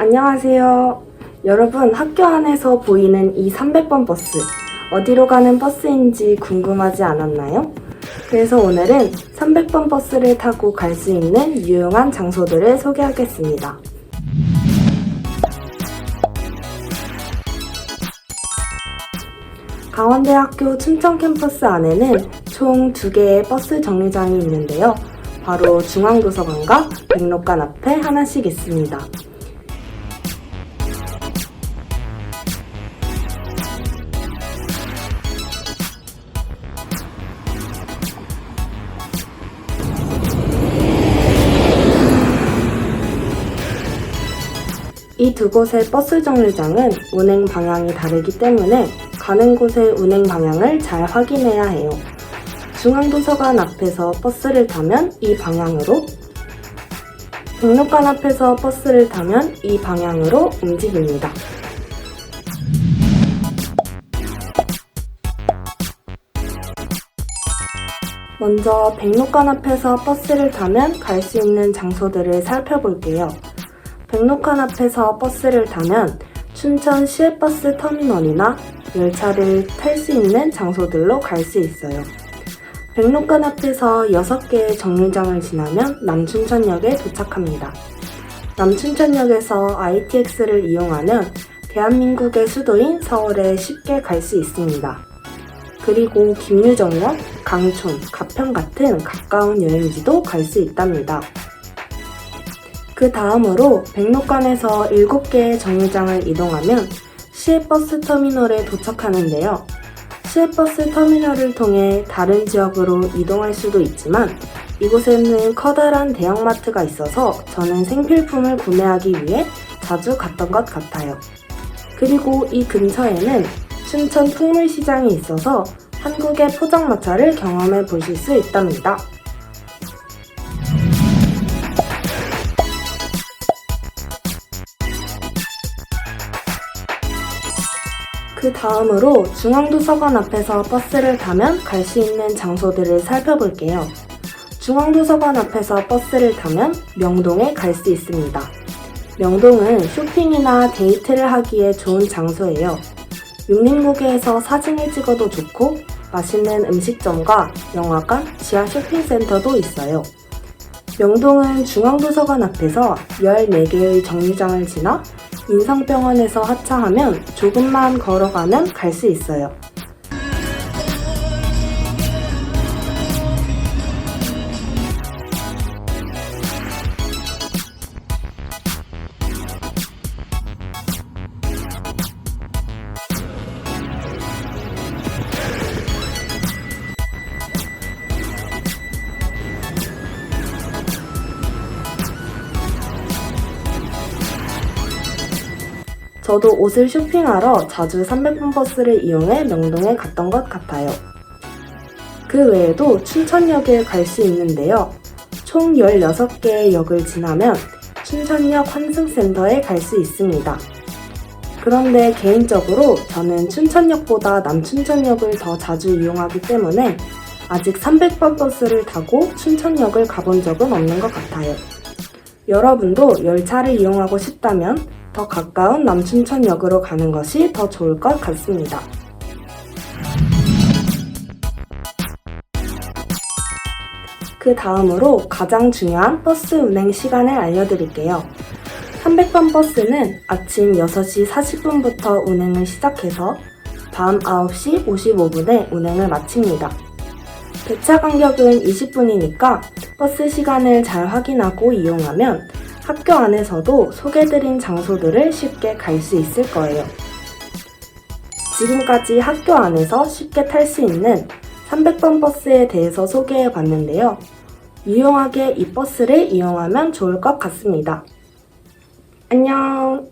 안녕하세요. 여러분, 학교 안에서 보이는 이 300번 버스, 어디로 가는 버스인지 궁금하지 않았나요? 그래서 오늘은 300번 버스를 타고 갈 수 있는 유용한 장소들을 소개하겠습니다. 강원대학교 춘천 캠퍼스 안에는 총두 개의 버스 정류장이 있는데요. 바로 중앙도서관과 백록관 앞에 하나씩 있습니다. 이 두 곳의 버스 정류장은 운행 방향이 다르기 때문에 가는 곳의 운행 방향을 잘 확인해야 해요. 중앙도서관 앞에서 버스를 타면 이 방향으로, 백록관 앞에서 버스를 타면 이 방향으로 움직입니다. 먼저 백록관 앞에서 버스를 타면 갈 수 있는 장소들을 살펴볼게요. 백록관 앞에서 버스를 타면 춘천 시외버스 터미널이나 열차를 탈 수 있는 장소들로 갈 수 있어요. 백록관 앞에서 6개의 정류장을 지나면 남춘천역에 도착합니다. 남춘천역에서 ITX를 이용하면 대한민국의 수도인 서울에 쉽게 갈 수 있습니다. 그리고 김유정역, 강촌, 가평 같은 가까운 여행지도 갈 수 있답니다. 그 다음으로 백록관에서 7개의 정류장을 이동하면 시외버스 터미널에 도착하는데요. 시외버스 터미널을 통해 다른 지역으로 이동할 수도 있지만 이곳에는 커다란 대형마트가 있어서 저는 생필품을 구매하기 위해 자주 갔던 것 같아요. 그리고 이 근처에는 춘천 풍물시장이 있어서 한국의 포장마차를 경험해 보실 수 있답니다. 그 다음으로 중앙도서관 앞에서 버스를 타면 갈 수 있는 장소들을 살펴볼게요. 중앙도서관 앞에서 버스를 타면 명동에 갈 수 있습니다. 명동은 쇼핑이나 데이트를 하기에 좋은 장소예요. 육림고개에서 사진을 찍어도 좋고 맛있는 음식점과 영화관, 지하 쇼핑센터도 있어요. 명동은 중앙도서관 앞에서 14개의 정류장을 지나 인성병원에서 하차하면 조금만 걸어가면 갈 수 있어요. 저도 옷을 쇼핑하러 자주 300번 버스를 이용해 명동에 갔던 것 같아요. 그 외에도 춘천역에 갈수 있는데요. 총 16개의 역을 지나면 춘천역 환승센터에 갈 수 있습니다. 그런데 개인적으로 저는 춘천역보다 남춘천역을 더 자주 이용하기 때문에 아직 300번 버스를 타고 춘천역을 가본 적은 없는 것 같아요. 여러분도 열차를 이용하고 싶다면 더 가까운 남춘천역으로 가는 것이 더 좋을 것 같습니다. 그 다음으로 가장 중요한 버스 운행 시간을 알려드릴게요. 300번 버스는 아침 6시 40분부터 운행을 시작해서 밤 9시 55분에 운행을 마칩니다. 배차 간격은 20분이니까 버스 시간을 잘 확인하고 이용하면 학교 안에서도 소개드린 장소들을 쉽게 갈 수 있을 거예요. 지금까지 학교 안에서 쉽게 탈 수 있는 300번 버스에 대해서 소개해 봤는데요. 유용하게 이 버스를 이용하면 좋을 것 같습니다. 안녕!